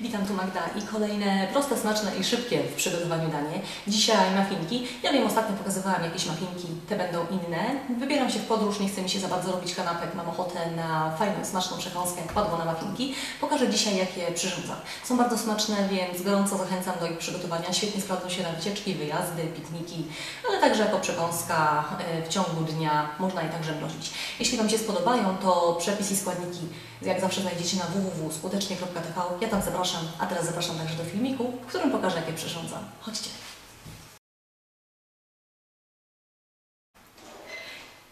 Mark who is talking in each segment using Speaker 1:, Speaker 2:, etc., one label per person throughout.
Speaker 1: Witam tu Magda i kolejne proste, smaczne i szybkie w przygotowaniu danie. Dzisiaj mafinki. Ja wiem, ostatnio pokazywałam jakieś mafinki, te będą inne. Wybieram się w podróż, nie chcę mi się za bardzo robić kanapek, mam ochotę na fajną, smaczną przekąskę, jak padło na mafinki. Pokażę dzisiaj, jakie przyrządzam. Są bardzo smaczne, więc gorąco zachęcam do ich przygotowania. Świetnie sprawdzą się na wycieczki, wyjazdy, pikniki, ale także jako przekąska e, w ciągu dnia można je także mrozić. Jeśli Wam się spodobają, to przepis i składniki jak zawsze znajdziecie na www.skutecznie.tv. Ja tam zapraszam, a teraz zapraszam także do filmiku, w którym pokażę, jakie przyrządzam. Chodźcie.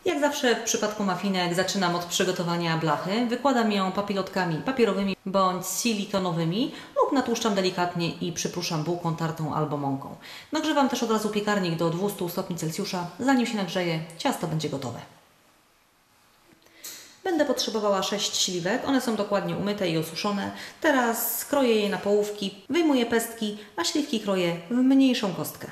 Speaker 1: Jak zawsze w przypadku mafinek zaczynam od przygotowania blachy. Wykładam ją papilotkami papierowymi bądź silikonowymi lub natłuszczam delikatnie i przypruszam bułką tartą albo mąką. Nagrzewam też od razu piekarnik do 200 stopni Celsjusza. Zanim się nagrzeje, ciasto będzie gotowe. Będę potrzebowała 6 śliwek, one są dokładnie umyte i osuszone. Teraz kroję je na połówki, wyjmuję pestki, a śliwki kroję w mniejszą kostkę.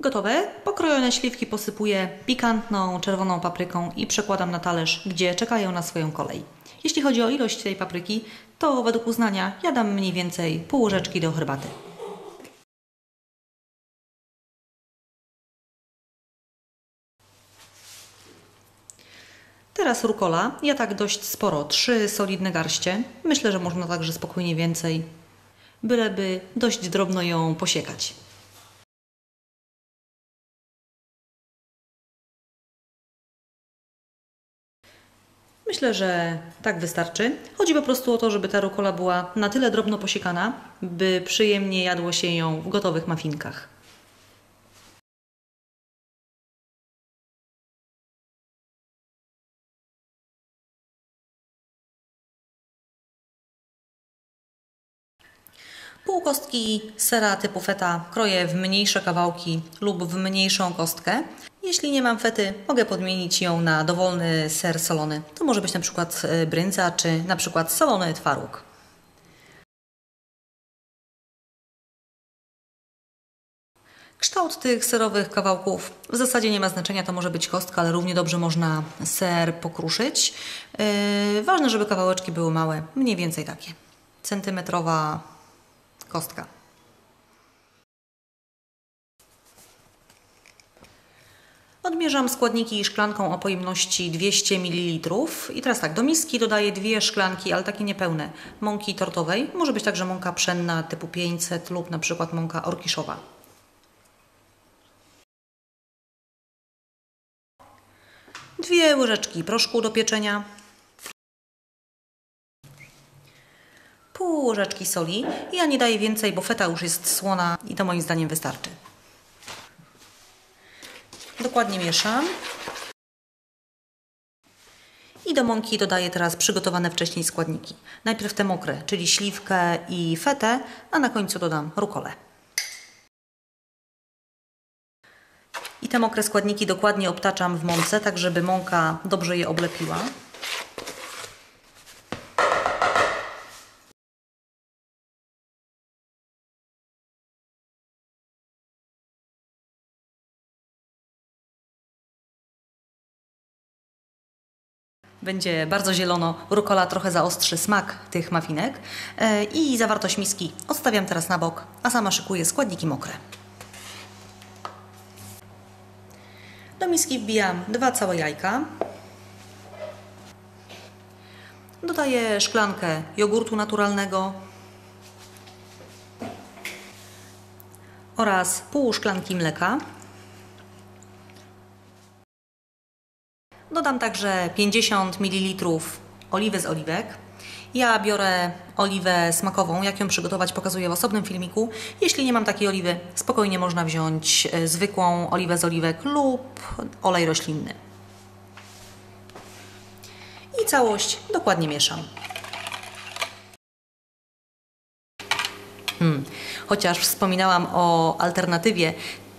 Speaker 1: Gotowe. Pokrojone śliwki posypuję pikantną czerwoną papryką i przekładam na talerz, gdzie czekają na swoją kolej. Jeśli chodzi o ilość tej papryki, to według uznania ja dam mniej więcej pół łyżeczki do herbaty. Teraz rukola. Ja tak dość sporo, trzy solidne garście. Myślę, że można także spokojnie więcej, byleby dość drobno ją posiekać. Myślę, że tak wystarczy. Chodzi po prostu o to, żeby ta rukola była na tyle drobno posiekana, by przyjemnie jadło się ją w gotowych mafinkach. Pół kostki sera typu feta kroję w mniejsze kawałki lub w mniejszą kostkę. Jeśli nie mam fety, mogę podmienić ją na dowolny ser solony. To może być na przykład e, brędza, czy na przykład solony twaróg. Kształt tych serowych kawałków w zasadzie nie ma znaczenia, to może być kostka, ale równie dobrze można ser pokruszyć. Yy, ważne, żeby kawałeczki były małe, mniej więcej takie. Centymetrowa kostka. Odmierzam składniki szklanką o pojemności 200 ml. I teraz tak, do miski dodaję dwie szklanki, ale takie niepełne, mąki tortowej. Może być także mąka pszenna typu 500 lub na przykład mąka orkiszowa. Dwie łyżeczki proszku do pieczenia. Pół łyżeczki soli. Ja nie daję więcej, bo feta już jest słona i to moim zdaniem wystarczy. Dokładnie mieszam. I do mąki dodaję teraz przygotowane wcześniej składniki. Najpierw te mokre, czyli śliwkę i fetę, a na końcu dodam rukolę. I te mokre składniki dokładnie obtaczam w mące, tak żeby mąka dobrze je oblepiła. Będzie bardzo zielono, rukola trochę zaostrzy smak tych mafinek e, i zawartość miski odstawiam teraz na bok, a sama szykuję składniki mokre. Do miski wbijam dwa całe jajka. Dodaję szklankę jogurtu naturalnego oraz pół szklanki mleka. Dodam także 50 ml oliwy z oliwek. Ja biorę oliwę smakową. Jak ją przygotować, pokazuję w osobnym filmiku. Jeśli nie mam takiej oliwy, spokojnie można wziąć e, zwykłą oliwę z oliwek lub olej roślinny. I całość dokładnie mieszam. Hmm. Chociaż wspominałam o alternatywie,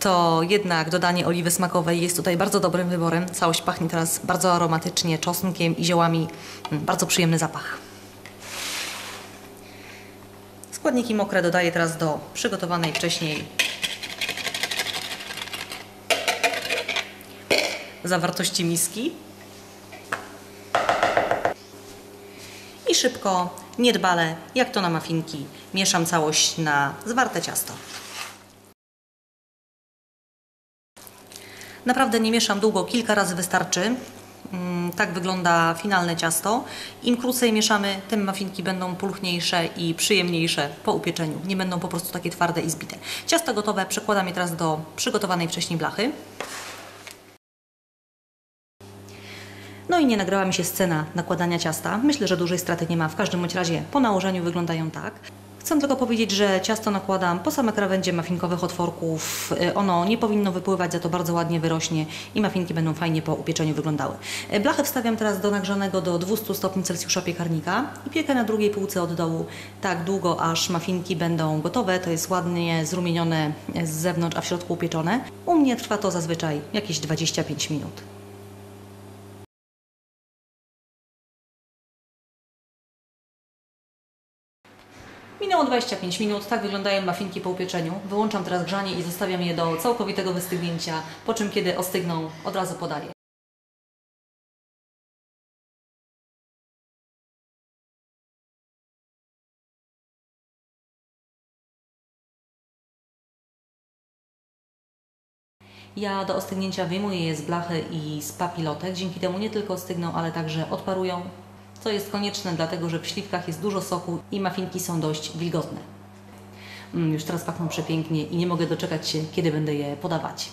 Speaker 1: to jednak dodanie oliwy smakowej jest tutaj bardzo dobrym wyborem. Całość pachnie teraz bardzo aromatycznie, czosnkiem i ziołami. Mm, bardzo przyjemny zapach. Składniki mokre dodaję teraz do przygotowanej wcześniej zawartości miski. I szybko, niedbale, jak to na mafinki, mieszam całość na zwarte ciasto. Naprawdę nie mieszam długo, kilka razy wystarczy. Mm, Tak wygląda finalne ciasto. Im krócej mieszamy, tym mafinki będą pulchniejsze i przyjemniejsze po upieczeniu. Nie będą po prostu takie twarde i zbite. Ciasto gotowe, przekładam je teraz do przygotowanej wcześniej blachy. No i nie nagrała mi się scena nakładania ciasta. Myślę, że dużej straty nie ma. W każdym bądź razie po nałożeniu wyglądają tak. Chcę tylko powiedzieć, że ciasto nakładam po same krawędzie mafinkowych otworków. Y, Ono nie powinno wypływać, za to bardzo ładnie wyrośnie i mafinki będą fajnie po upieczeniu wyglądały. Y, Blachę wstawiam teraz do nagrzanego do 200 stopni Celsjusza piekarnika i piekę na drugiej półce od dołu tak długo, aż mafinki będą gotowe. To jest ładnie zrumienione z zewnątrz, a w środku upieczone. U mnie trwa to zazwyczaj jakieś 25 minut. Minęło 25 minut, tak wyglądają mafinki po upieczeniu. Wyłączam teraz grzanie i zostawiam je do całkowitego wystygnięcia, po czym kiedy ostygną, od razu podaję. Ja do ostygnięcia wyjmuję je z blachy i z papilotek. Dzięki temu nie tylko ostygną, ale także odparują, co jest konieczne, dlatego że w śliwkach jest dużo soku i mafinki są dość wilgotne. Mm, już teraz pachną przepięknie i nie mogę doczekać się, kiedy będę je podawać.